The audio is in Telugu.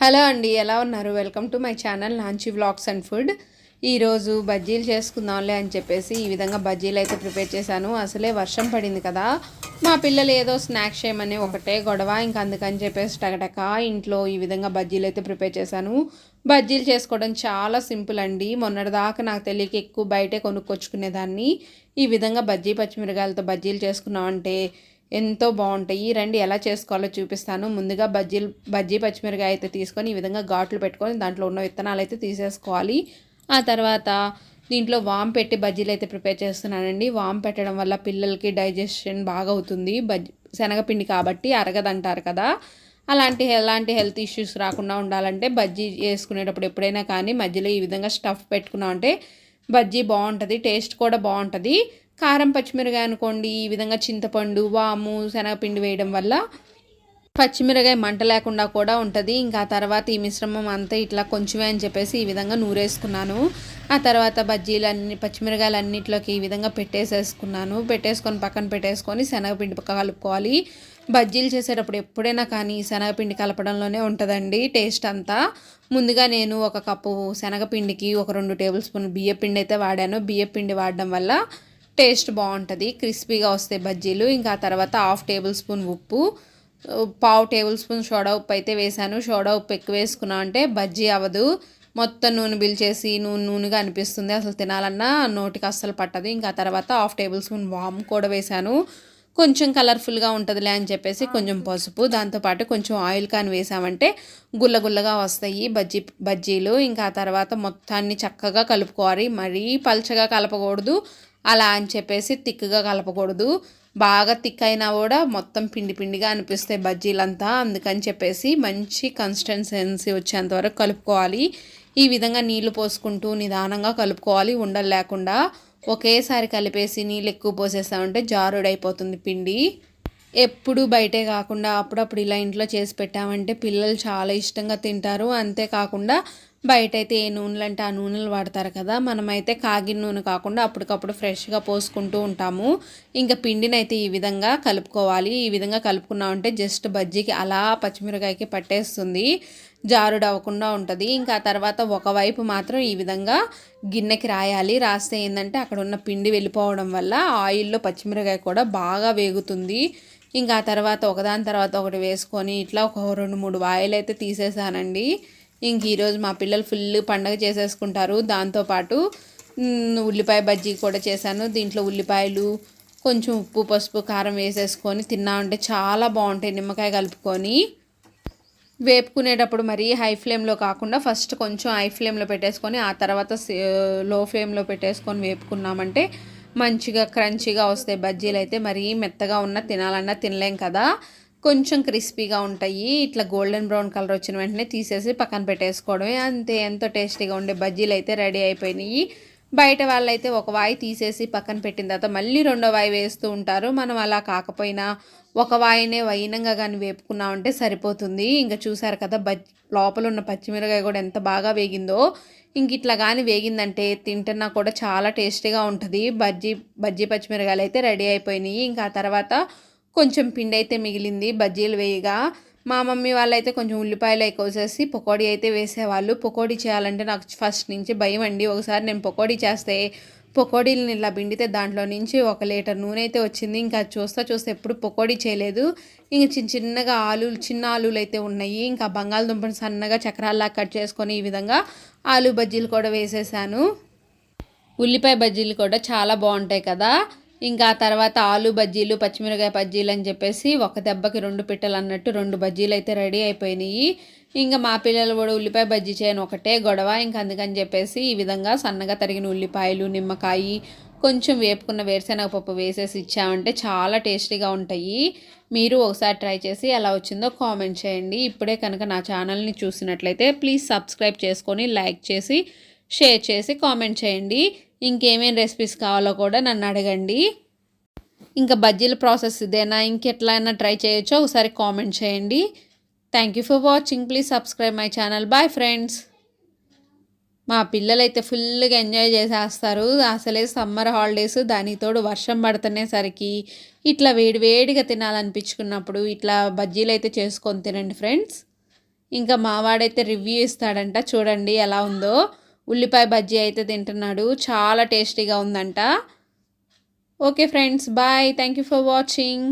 హలో అండి ఎలా ఉన్నారు? Welcome to my channel Nanchi vlogs and food. ఈరోజు బజ్జీలు చేసుకుందాంలే అని చెప్పేసి ఈ విధంగా బజ్జీలు అయితే ప్రిపేర్ చేశాను. అసలే వర్షం పడింది కదా. మా పిల్లలు ఏదో స్నాక్స్ చేయమని ఒకటే గొడవ ఇంకా అందుకని చెప్పేసి టకటక ఇంట్లో ఈ విధంగా బజ్జీలు అయితే ప్రిపేర్ చేశాను. బజ్జీలు చేసుకోవడం చాలా సింపుల్ అండి. మొన్నటిదాకా నాకు తెలియక ఎక్కువ బయటే కొనుక్కొచ్చుకునేదాన్ని. ఈ విధంగా బజ్జీ పచ్చిమిరకాయలతో బజ్జీలు చేసుకున్నామంటే ఎంతో బాగుంటాయి. రండి ఎలా చేసుకోవాలో చూపిస్తాను. ముందుగా బజ్జీలు బజ్జీ పచ్చిమిరకాయ అయితే తీసుకొని ఈ విధంగా ఘాట్లు పెట్టుకొని దాంట్లో ఉన్న విత్తనాలు అయితే తీసేసుకోవాలి. ఆ తర్వాత దీంట్లో వామ్ పెట్టి బజ్జీలు అయితే ప్రిపేర్ చేస్తున్నానండి. వామ్ పెట్టడం వల్ల పిల్లలకి డైజెషన్ బాగా అవుతుంది. బజ్జీ శనగపిండి కాబట్టి అరగదంటారు కదా. అలాంటి ఎలాంటి హెల్త్ ఇష్యూస్ రాకుండా ఉండాలంటే బజ్జీ చేసుకునేటప్పుడు ఎప్పుడైనా కానీ మధ్యలో ఈ విధంగా స్టఫ్ పెట్టుకున్నామంటే బజ్జీ బాగుంటుంది టేస్ట్ కూడా బాగుంటుంది. కారం పచ్చిమిరకాయ అనుకోండి ఈ విధంగా చింతపండు వాము శనగపిండి వేయడం వల్ల పచ్చిమిరకాయ మంట లేకుండా కూడా ఉంటుంది. ఇంకా ఆ తర్వాత ఈ మిశ్రమం అంతా ఇట్లా కొంచెమే అని చెప్పేసి ఈ విధంగా నూరేసుకున్నాను. ఆ తర్వాత బజ్జీలు అన్ని పచ్చిమిరకాయలు అన్నిట్లోకి ఈ విధంగా పెట్టేసేసుకున్నాను. పెట్టేసుకొని పక్కన పెట్టేసుకొని శనగపిండి కలుపుకోవాలి. బజ్జీలు చేసేటప్పుడు ఎప్పుడైనా కానీ శనగపిండి కలపడంలోనే ఉంటుందండి టేస్ట్ అంతా. ముందుగా నేను ఒక కప్పు శనగపిండికి ఒక రెండు టేబుల్ స్పూన్ బియ్యపిండి అయితే వాడాను. బియ్యపిండి వాడడం వల్ల టేస్ట్ బాగుంటుంది. క్రిస్పీగా వస్తాయి బజ్జీలు. ఇంకా ఆ తర్వాత హాఫ్ టేబుల్ స్పూన్ ఉప్పు. పావు టేబుల్ స్పూన్ సోడా ఉప్పు అయితే వేసాను. సోడా ఉప్పు ఎక్కువ వేసుకున్నా అంటే బజ్జీ అవ్వదు. మొత్తం నూనె బిల్చేసి నూనె నూనెగా అనిపిస్తుంది. అసలు తినాలన్నా నోటికి అస్సలు పట్టదు. ఇంకా తర్వాత హాఫ్ టేబుల్ స్పూన్ వామ్ కూడా వేసాను. కొంచెం కలర్ఫుల్గా ఉంటుందిలే అని చెప్పేసి కొంచెం పసుపు. దాంతోపాటు కొంచెం ఆయిల్ కానీ వేసామంటే గుల్లగుల్లగా వస్తాయి బజ్జీ బజ్జీలు. ఇంకా ఆ తర్వాత మొత్తాన్ని చక్కగా కలుపుకోవాలి. మరీ పల్చగా కలపకూడదు. అలా అని చెప్పేసి తిక్కుగా కలపకూడదు. బాగా థిక్ అయినా కూడా మొత్తం పిండి పిండిగా అనిపిస్తాయి బజ్జీలంతా. అందుకని చెప్పేసి మంచి కన్సిస్టెన్సీ వచ్చేంత వరకు కలుపుకోవాలి. ఈ విధంగా నీళ్ళు పోసుకుంటూ నిదానంగా కలుపుకోవాలి. ఉండలు లేకుండా ఒకేసారి కలిపేసి నీళ్ళు ఎక్కువ పోసేస్తామంటే జారుడైపోతుంది పిండి. ఎప్పుడు బయటే కాకుండా అప్పుడప్పుడు ఇలా ఇంట్లో చేసి పెట్టామంటే పిల్లలు చాలా ఇష్టంగా తింటారు. అంతేకాకుండా బయట అయితే ఏ నూనెలు అంటే ఆ నూనెలు వాడతారు కదా మనమైతే కాగిన నూనె కాకుండా అప్పటికప్పుడు ఫ్రెష్గా పోసుకుంటూ ఉంటాము. ఇంకా పిండిని అయితే ఈ విధంగా కలుపుకోవాలి. ఈ విధంగా కలుపుకున్నామంటే జస్ట్ బజ్జీకి అలా పచ్చిమిరకాయకి పట్టేస్తుంది. జారుడు అవ్వకుండా ఉంటుంది. ఇంకా ఆ తర్వాత ఒకవైపు మాత్రం ఈ విధంగా గిన్నెకి రాయాలి. రాస్తే ఏంటంటే అక్కడ ఉన్న పిండి వెళ్ళిపోవడం వల్ల ఆయిల్లో పచ్చిమిరకాయ కూడా బాగా వేగుతుంది. ఇంకా ఆ తర్వాత ఒకదాని తర్వాత ఒకటి వేసుకొని ఇట్లా ఒక రెండు మూడు వాయిల్ అయితే తీసేసానండి. ఇంక ఈరోజు మా పిల్లలు ఫుల్ పండగ చేసేసుకుంటారు. దాంతోపాటు ఉల్లిపాయ బజ్జీ కూడా చేశాను. దీంట్లో ఉల్లిపాయలు కొంచెం ఉప్పు పసుపు కారం వేసేసుకొని తిన్నామంటే చాలా బాగుంటాయి నిమ్మకాయ కలుపుకొని. వేపుకునేటప్పుడు మరీ హై ఫ్లేమ్లో కాకుండా ఫస్ట్ కొంచెం హై ఫ్లేమ్లో పెట్టేసుకొని ఆ తర్వాత లో ఫ్లేమ్లో పెట్టేసుకొని వేపుకున్నామంటే మంచిగా క్రంచిగా వస్తాయి బజ్జీలు అయితే మరీ మెత్తగా ఉన్న తినాలన్నా తినలేం కదా. కొంచెం క్రిస్పీగా ఉంటాయి. ఇట్లా గోల్డెన్ బ్రౌన్ కలర్ వచ్చిన వెంటనే తీసేసి పక్కన పెట్టేసుకోవడమే. అంతే ఎంతో టేస్టీగా ఉండే బజ్జీలు అయితే రెడీ అయిపోయినాయి. బయట వాళ్ళైతే ఒక వాయి తీసేసి పక్కన పెట్టిన తర్వాత మళ్ళీ రెండో వాయి వేస్తూ ఉంటారు. మనం అలా కాకపోయినా ఒక వాయినే వైనంగా కానీ వేపుకున్నామంటే సరిపోతుంది. ఇంకా చూసారు కదా బజ్ లోపల ఉన్న పచ్చిమిరకాయ కూడా ఎంత బాగా వేగిందో. ఇంక ఇట్లా కానీ వేగిందంటే తింటున్నా కూడా చాలా టేస్టీగా ఉంటుంది. బజ్జీ బజ్జీ పచ్చిమిరకాయలు అయితే రెడీ అయిపోయినాయి. ఇంకా ఆ తర్వాత కొంచెం పిండి అయితే మిగిలింది బజ్జీలు వేయగా. మా మమ్మీ వాళ్ళైతే కొంచెం ఉల్లిపాయలు కోసేసి పకోడీ అయితే వేసేవాళ్ళు. పకోడీ చేయాలంటే నాకు ఫస్ట్ నుంచి భయం అండి. ఒకసారి నేను పకోడీ చేస్తే పకోడీలను ఇలా పిండితే దాంట్లో నుంచి ఒక లీటర్ నూనె అయితే వచ్చింది. ఇంకా చూస్తా చూస్తే ఎప్పుడు పకోడీ చేయలేదు. ఇంకా చిన్న చిన్నగా ఆలులు చిన్న ఆలులు అయితే ఉన్నాయి. ఇంకా బంగాళదుంపను సన్నగా చక్రాల్లా కట్ చేసుకొని ఈ విధంగా ఆలు బజ్జీలు కూడా వేసేసాను. ఉల్లిపాయ బజ్జీలు కూడా చాలా బాగుంటాయి కదా. ఇంకా తర్వాత ఆలు బజ్జీలు పచ్చిమిరకాయ బజ్జీలు అని చెప్పేసి ఒక దెబ్బకి రెండు పిట్టలు అన్నట్టు రెండు బజ్జీలు అయితే రెడీ అయిపోయినాయి. ఇంకా మా పిల్లలు కూడా ఉల్లిపాయ బజ్జీ చేయను ఒకటే గొడవ. ఇంకా అందుకని చెప్పేసి ఈ విధంగా సన్నగా తరిగిన ఉల్లిపాయలు నిమ్మకాయ కొంచెం వేపుకున్న వేరుశనగ పప్పు వేసేసి ఇచ్చామంటే చాలా టేస్టీగా ఉంటాయి. మీరు ఒకసారి ట్రై చేసి ఎలా వచ్చిందో కామెంట్ చేయండి. ఇప్పుడే కనుక నా ఛానల్ని చూసినట్లయితే ప్లీజ్ సబ్స్క్రైబ్ చేసుకొని లైక్ చేసి షేర్ చేసి కామెంట్ చేయండి. ఇంకేమేం రెసిపీస్ కావాలో కూడా నన్ను అడగండి. ఇంకా బజ్జీల ప్రాసెస్ ఇదేనా? ఇంకెట్లయినా ట్రై చేయొచ్చో? ఒకసారి కామెంట్ చేయండి. Thank you for watching please subscribe my channel bye friends మా పిల్లలైతే ఫుల్గా ఎంజాయ్ చేసేస్తారు. అసలే సమ్మర్ హాలిడేస్ దానితోడు వర్షం పడుతునేసరికి ఇట్లా వేడి వేడిగా తినాలనిపించుకున్నప్పుడు ఇట్లా బజ్జీలు అయితే చేసుకొని తినండి ఫ్రెండ్స్ ఇంకా మావాడైతే రివ్యూ ఇస్తాడంట. చూడండి ఎలా ఉందో. ఉల్లిపాయ బజ్జీ అయితే తింటున్నాడు. చాలా టేస్టీగా ఉందంట. Okay friends bye. Thank you for watching.